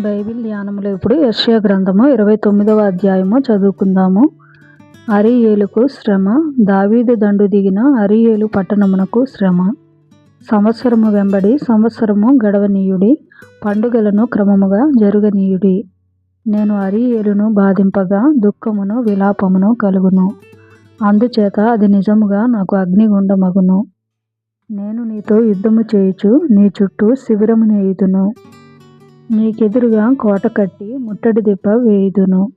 Bible ధ్యానములో ఇప్పుడు యర్షయ గ్రంథము ఇరవై తొమ్మిదవ అధ్యాయము చదువుకుందాము. అరియేలుకు శ్రమ దావీదు దండు దిగిన అరియేలు పట్టణమునకు శ్రమ. సంవత్సరము వెంబడి సంవత్సరము గడవనీయుడి పండుగలను క్రమముగా జరుగనీయుడి. నేను అరియేలును బాధింపగా దుఃఖమును విలాపమును కలుగును. అందుచేత అది నిజముగా నాకు అగ్నిగుండమగును. నేను నీతో యుద్ధము చేయుచు నీ చుట్టూ శిబిరము నేయుదును నీకెదురుగా కోట కట్టి ముట్టడి దిప్ప వేయుదును.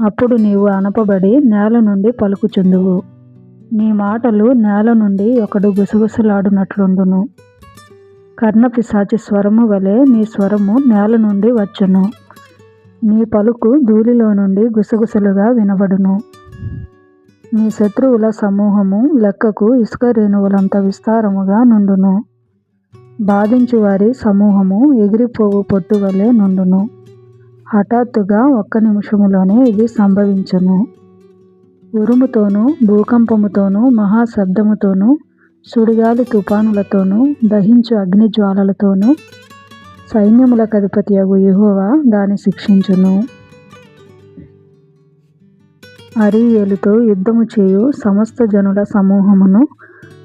అప్పుడు నీవు అనపబడి నేల నుండి పలుకుచుందువు. నీ మాటలు నేల నుండి ఒకడు గుసగుసలాడునట్లుండును. కర్ణపిశాచి స్వరము వలె నీ స్వరము నేల నుండి వచ్చును. నీ పలుకు ధూళిలో నుండి గుసగుసలుగా వినబడును. నీ శత్రువుల సమూహము లెక్కకు ఇసుక రేణువులంత విస్తారముగా నుండును. బాధించు వారి సమూహము ఎగిరిపోవు పొట్టు వలె నుండును. హఠాత్తుగా ఒక్క నిమిషములోనే ఇది సంభవించును. ఉరుముతోనూ భూకంపముతోనూ మహాశబ్దముతోనూ సుడిగాలి తుఫానులతోనూ దహించు అగ్ని జ్వాలలతోనూ కధిపతి అగు యెహోవా దాని శిక్షించును. అరీయేలుతో యుద్ధము చేయు సమస్త జనుల సమూహమును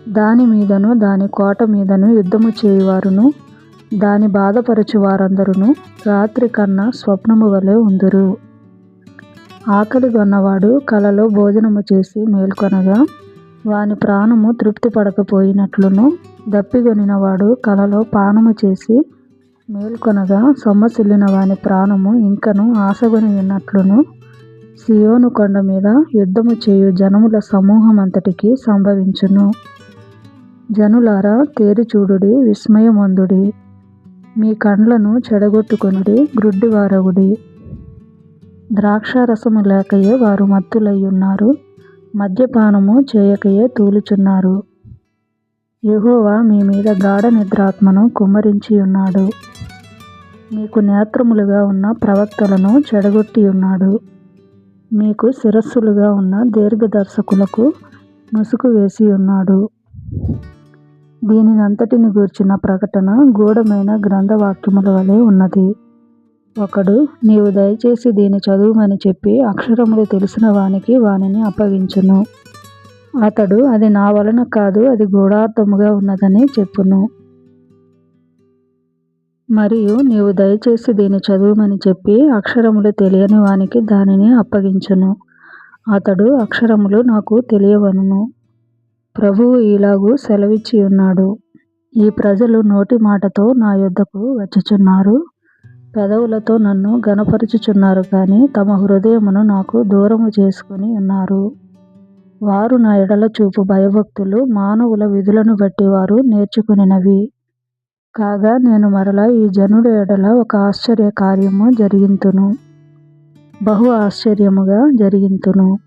దాని మీదను దాని కోట మీదను యుద్ధము చేయువారును దాని బాధపరచు వారందరును రాత్రి కన్నా స్వప్నము వలె ఉందురు. ఆకలి కొన్నవాడు కలలో భోజనము చేసి మేల్కొనగా వాని ప్రాణము తృప్తి పడకపోయినట్లును దప్పిగొనినవాడు కలలో పానము చేసి మేల్కొనగా సొమ్మసిల్లిన వాని ప్రాణము ఇంకను ఆశగొని ఉన్నట్లును సియోను కొండ మీద యుద్ధము చేయు జనముల సమూహమంతటికి సంభవించును. జనులారా తేరిచూడుడి విస్మయమందుడి. మీ కండ్లను చెడగొట్టుకొనుడి గ్రుడ్డివారవుడి ద్రాక్షారసము లేకయే వారు మత్తులయ్యున్నారు మద్యపానము చేయకయే తూలుచున్నారు. యహోవా మీ మీద గాఢ నిద్రాత్మను కుమ్మరించి ఉన్నాడు మీకు నేత్రములుగా ఉన్న ప్రవక్తలను చెడగొట్టి ఉన్నాడు మీకు శిరస్సులుగా ఉన్న దీర్ఘదర్శకులకు ముసుగు వేసి ఉన్నాడు దీనినంతటిని గూర్చిన ప్రకటన గూఢమైన గ్రంథవాక్యముల వలె ఉన్నది. ఒకడు నీవు దయచేసి దీని చదువుమని చెప్పి అక్షరములు తెలిసిన వానికి వానిని అప్పగించును. అతడు అది నా వలన కాదు అది గూఢార్థముగా ఉన్నదని చెప్పును. మరియు నీవు దయచేసి దీని చదువుమని చెప్పి అక్షరములు తెలియని వానికి దానిని అప్పగించును. అతడు అక్షరములు నాకు తెలియవనును. ప్రభువు ఇలాగూ సెలవిచ్చి ఉన్నాడు. ఈ ప్రజలు నోటి మాటతో నా యొద్దకు వచ్చుచున్నారు. పెదవులతో నన్ను గనపరుచుచున్నారు కానీ తమ హృదయమును నాకు దూరము చేసుకుని ఉన్నారు. వారు నా ఎడల చూపు భయభక్తులు మానవుల విధులను బట్టి వారు నేర్చుకునినవి. కాగా నేను మరలా ఈ జనుడు ఎడల ఒక ఆశ్చర్య కార్యము జరిగింతును. బహు ఆశ్చర్యముగా జరిగింతును.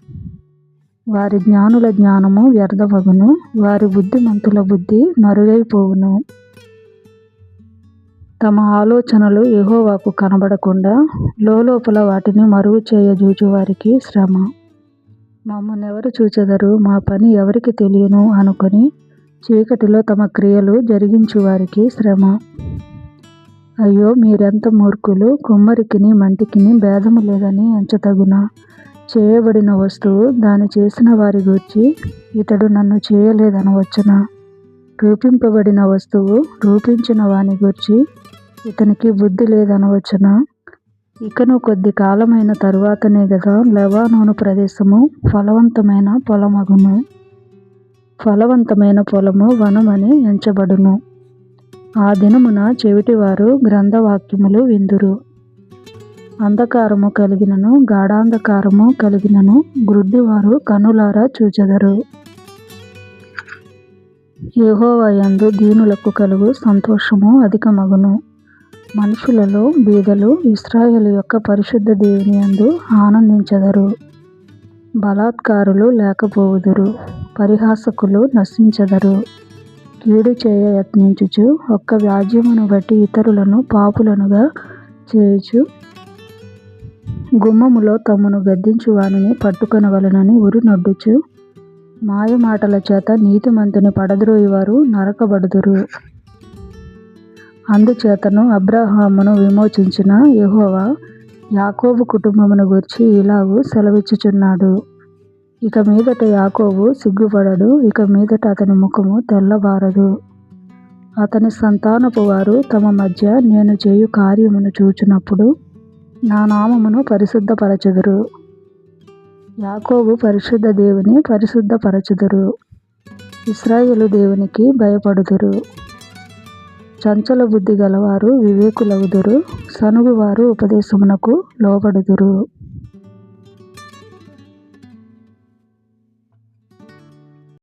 వారి జ్ఞానుల జ్ఞానము వ్యర్థమగును వారి బుద్ధిమంతుల బుద్ధి మరుగైపోవును. తమ ఆలోచనలు యహోవాకు కనబడకుండా లోపల వాటిని మరుగు చేయజూచు వారికి శ్రమ. మమ్మనెవరు చూచెదరు? మా పని ఎవరికి తెలియను? అనుకొని చీకటిలో తమ క్రియలు జరిగించు వారికి శ్రమ. అయ్యో మీరెంత మూర్ఖులు? కుమ్మరికిని మంటికిని భేదము లేదని ఎంచతగునా? చేయబడిన వస్తువు దాని చేసిన వారి గూర్చి ఇతడు నన్ను చేయలేదనవచ్చునా? రూపింపబడిన వస్తువు రూపించిన వాని గూర్చి ఇతనికి బుద్ధి లేదనవచ్చునా? ఇకను కొద్ది కాలమైన తరువాతనే కదా లెబానోను ప్రదేశము ఫలవంతమైన పొలమగును. ఫలవంతమైన పొలము వనమని ఎంచబడును. ఆ దినమున చెవిటివారు గ్రంథవాక్యములు విందురు. అంధకారము కలిగినను గాఢాంధకారము కలిగినను గ్రుడ్డివారు కనులారా చూచెదరు. యహోవయందు దీనులకు కలుగు సంతోషము అధికమగును. మనుషులలో బీదలు ఇస్రాయేల్ యొక్క పరిశుద్ధ దేవుని యందు ఆనందించెదరు. బలాత్కారులు లేకపోవుదురు పరిహాసకులు నశించెదరు. కీడు చేయ యత్నించుచు ఒక్క వ్యాజ్యమును బట్టి ఇతరులను పాపులనుగా చేయుచు గుమ్మములో తమను గద్దించు వానిని పట్టుకొనవలనని ఉరి నొడ్డుచు. మాయమాటల చేత నీతిమంతుని పడద్రోయువారు నరకబడుదురు. అందుచేతను అబ్రహామును విమోచించిన యహోవా యాకోబు కుటుంబమును గూర్చి ఇలాగూ సెలవిచ్చుచున్నాడు. ఇక మీదట యాకోబు సిగ్గుపడడు ఇక మీదట అతని ముఖము తెల్లబారదు అతని సంతానపు వారు తమ మధ్య నేను చేయు కార్యమును చూచినప్పుడు నా నామమును పరిశుద్ధపరచుదురు. యాకోబు పరిశుద్ధ దేవుని పరిశుద్ధపరచుదురు. ఇస్రాయేలు దేవునికి భయపడుదురు. చంచల బుద్ధి గలవారు వివేకులవుదురు. సనుగువారు ఉపదేశమునకు లోబడుదురు.